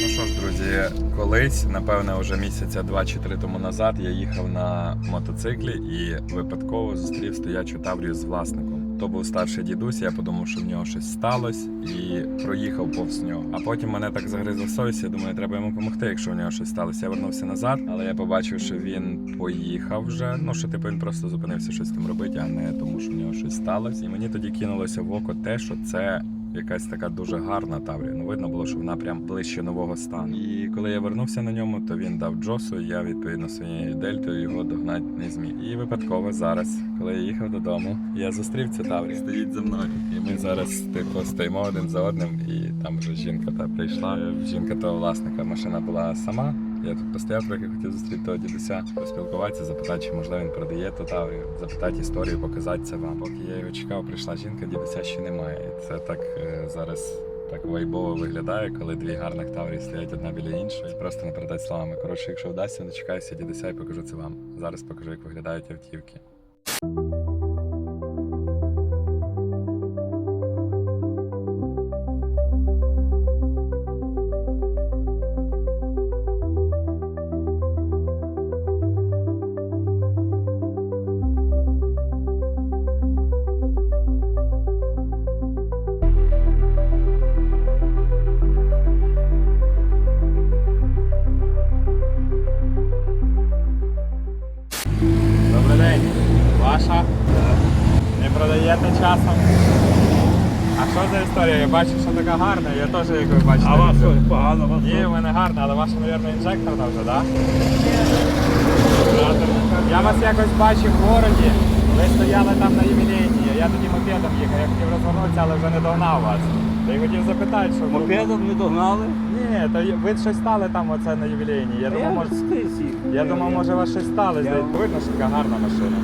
Ну що ж, друзі, колись, напевне, вже місяця два чи три тому назад я їхав на мотоциклі і випадково зустрів стоячу таврію з власником. То був старший дідусь, я подумав, що в нього щось сталося, і проїхав повз нього. А потім мене так загризла совість, я думаю, треба йому допомогти, якщо в нього щось сталося. Я вернувся назад, але я побачив, що він поїхав вже. Ну що типу він просто зупинився щось там робити, а не тому, що в нього щось сталося. І мені тоді кинулося в око те, що це якась така дуже гарна таврія. Ну видно було, що вона прям ближче нового стану. І коли я вернувся на ньому, то він дав Джосу. і Я відповідно своєю дельтою його догнати не зміг. І випадково зараз, коли я їхав додому, я зустрів цю таврію. Стоїть за мною. І ми зараз типу стоїмо один за одним, і там вже жінка та прийшла. Жінка того власника машина була сама. Я тут постояв трохи, хотів зустріти того дідуся, поспілкуватися, запитати, чи можливо він продає ту таврію, запитати історію, показати це вам. Поки я його чекав, прийшла жінка, дідуся ще немає. І це так е, зараз так вайбово виглядає, коли дві гарних таврії стоять одна біля іншої. Просто не передати словами. Коротше, якщо вдасться, дочекаюся дідуся і покажу це вам. Зараз покажу, як виглядають автівки. Ваша? Не продаєте часом? А що за історія? Я бачу, що така гарна, я теж, як ви бачите. А вас люблю. погано вас? Ні, у мене гарна, але ваша, мабуть, інжекторна вже, так? Я вас якось бачив в городі, ви стояли там на ювілейні, я тоді мопедом їхав, я хотів розвернутися, але вже не догнав вас. Та й хотів запитати, що... Мопедом не догнали? Ні, то ви щось стали там оце на ювілейні. Я думав, може... Я думав, може вас щось сталося. Я- Видно, що така гарна машина.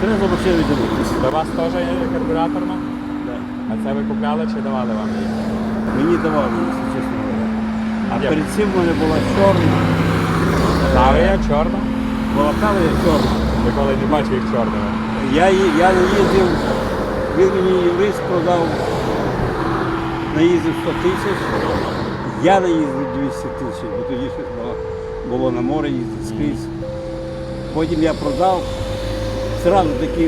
Треба за машину. До вас теж є карбюраторна? А це ви купляли чи давали вам її? Мені давали, якщо чесно говоря. А Як? перед цим в мене була чорна. Таврія, чорна? Була таврія чорна. Ніколи не бачив їх чорними. Я, ї- я не їздив, він мені юрист продав, наїздив 100 тисяч. Я наїздив 200 тисяч, бо тоді ще було, було на море їздити скрізь. Потім я продав, зразу такі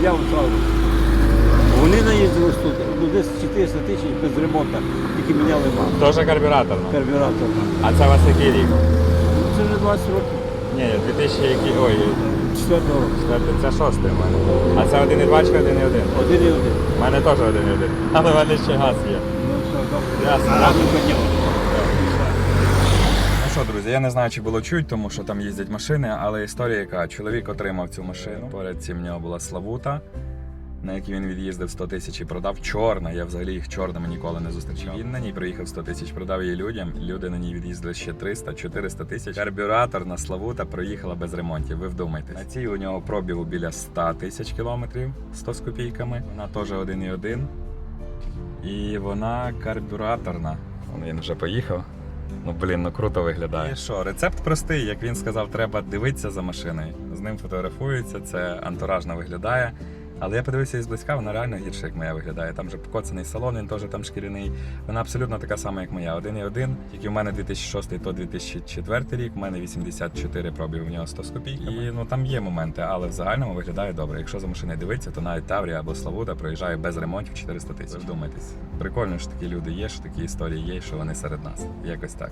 з'яв зразу. Вони наїздили 100, ну, десь 400 тисяч без ремонту, тільки міняли маму. Теж карбюраторна. Карбюратор. А це у вас який рік? Ну, це вже 20 років. Ні, 2000 який. Ой, Четвертого року. четвертий, це шостий у мене. А це 1,2 чи 1,1? Один і один. У мене теж 1,1. Але в мене ще газ є. Ну, все, добре. Ясно. Підняв. Друзі, я не знаю, чи було чуть, тому що там їздять машини, але історія яка чоловік отримав цю машину. Поряд цим в нього була Славута, на якій він від'їздив 100 тисяч і продав чорна. Я взагалі їх чорними ніколи не зустрічав. Він на ній приїхав 100 тисяч, продав її людям. Люди на ній від'їздили ще 300-400 тисяч. Карбюратор на Славута проїхала без ремонтів. Ви вдумайтесь. На цій у нього пробігу біля 100 тисяч кілометрів, 100 з копійками. Вона теж 1,1. І вона карбюраторна. Він вже поїхав. Ну блін, ну круто виглядає. І що, рецепт простий, як він сказав, треба дивитися за машиною. З ним фотографуються, це антуражно виглядає. Але я подивився із близька, вона реально гірше, як моя виглядає. Там же покоцаний салон, він теж там шкіряний. Вона абсолютно така сама, як моя. Один і один. Тільки в мене 2006, то 2004 рік. У мене 84 пробіг, у нього 100 з копійками. І ну там є моменти, але в загальному виглядає добре. Якщо за машиною дивитися, то навіть Таврія або Славута проїжджає без ремонтів 400 тисяч. Вдумайтесь. Прикольно, що такі люди є, що такі історії є, що вони серед нас. Якось так.